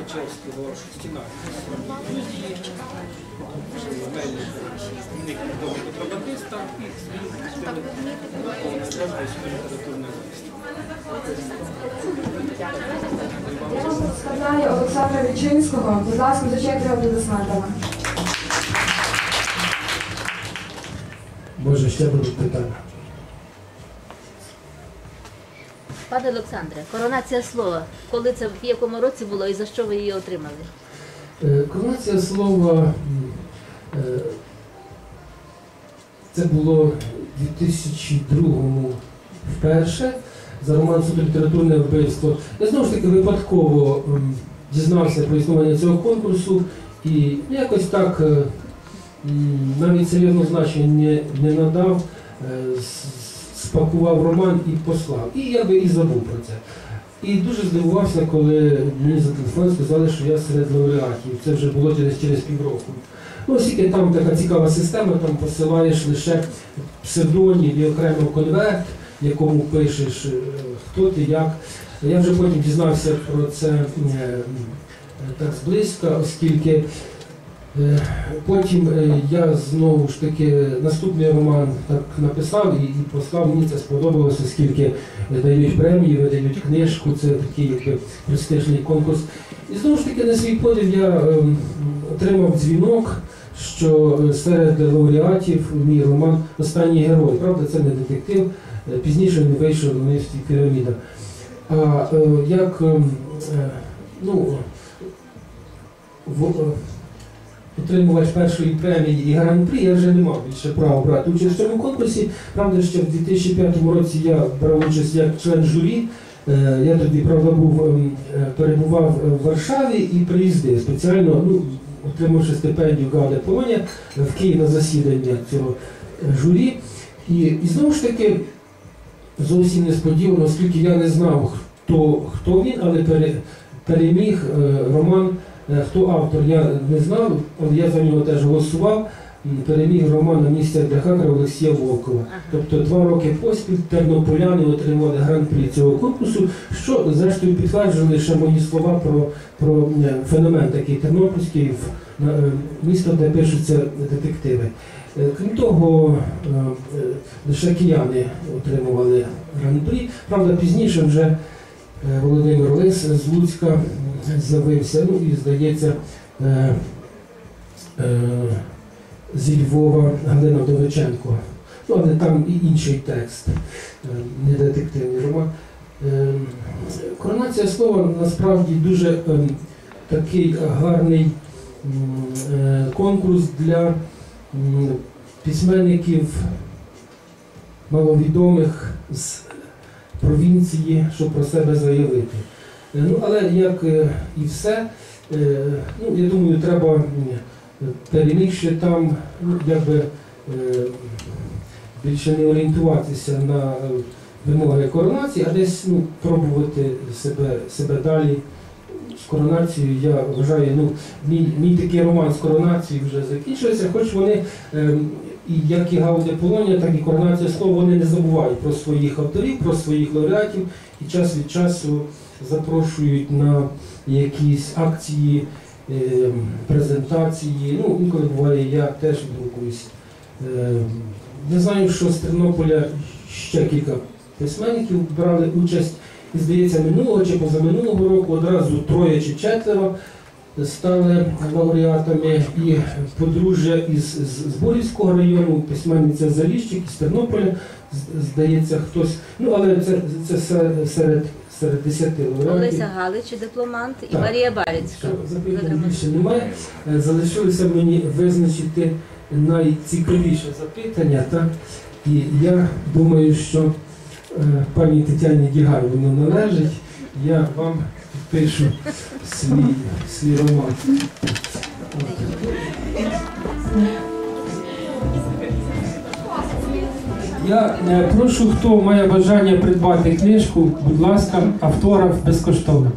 Печерського стіна. Них відомий контрабандиста і літературне Я вам представляю Олександра Вічинського. Будь ласка, зачекайте аплодисментами. Може, ще будуть питання. Пане Олександре, коронація слова. Коли це в якому році було і за що ви її отримали? Е, Коронація слова е, це було в 2002 вперше за роман «Суперлітературне вбивство. Я знову ж таки випадково дізнався про існування цього конкурсу і якось так е, навіть серйозного значення не, надав, спакував роман і послав. І я би і забув про це. І дуже здивувався, коли мені за телефон сказали, що я серед лауреатів. Це вже було через, через півроку. Ну, оскільки там така цікава система, там посилаєш лише псевдонім і окремо конверт, в якому пишеш, е, хто ти, як. Я вже потім дізнався про це е, так зблизька, оскільки потім е, я знову ж таки наступний роман так написав і, і послав, мені це сподобалося, оскільки дають премії, видають книжку, це такий якби престижний конкурс. І знову ж таки на свій подив я ем, отримав дзвінок, що е, серед лауреатів мій роман Останній герой. Правда, це не детектив. Е, Пізніше він вийшов в місті піраміда. А е, як ем, е, ну, в, е, отримувач першої премії і гран-прі, я вже не мав більше права брати участь в цьому конкурсі. Правда, що в 2005 році я брав участь як член журі. Е, Я тоді, правда, був, ем, е, перебував в Варшаві і приїздив спеціально, ну, отримавши стипендію Галя Полоня в Київ на засідання цього е, журі. І, і знову ж таки, зовсім несподівано, оскільки я не знав, хто, хто він, але пере, переміг е, роман, е, хто автор, я не знав, але я за нього теж голосував. Переміг роман на місця для хакера Олексія Волкова. Тобто два роки поспіль тернополяни отримали гран-прі цього конкурсу, що зрештою підтверджували ще мої слова про, про е, феномен такий тернопільський е, місто, де пишуться детективи. Е, Крім того, е, е, лише кияни отримували гран-прі. Правда, пізніше вже е, Володимир Лис з Луцька з'явився, ну і здається. е, е, Зі Львова Галина Довиченко. Ну, але там і інший текст, е, не детективний роман. Е, Коронація слова насправді дуже такий гарний е, конкурс для письменників маловідомих з провінції, щоб про себе заявити. Е, Ну, але як е, і все, е, ну, я думаю, треба перемігши там, ну, якби більше не орієнтуватися на вимоги коронації, а десь ну, пробувати себе, себе далі. З коронацією я вважаю, ну, мій, мій такий роман з коронацією вже закінчується, хоч вони, е, і як і Гауде Полонія, так і коронація слова, вони не забувають про своїх авторів, про своїх лауреатів і час від часу запрошують на якісь акції, е, презентації. Ну, інколи буває, я теж відгукуюсь. Е, Не знаю, що з Тернополя ще кілька письменників брали участь. І здається, минулого чи позаминулого року одразу троє чи четверо стали лауреатами і подружжя із Зборівського району, письменниця Заліщик із Тернополя, здається, хтось. Ну, але це, це серед, серед десяти лауреатів. Олеся Галич, дипломант, і Так. Марія Барицька. Що, Запитань більше немає. Е, Залишилося мені визначити найцікавіше запитання. Так? І я думаю, що пані Тетяні Дігай воно належить. Я вам пишу свій, свій роман. Я е, прошу, хто має бажання придбати книжку, будь ласка, автограф безкоштовно.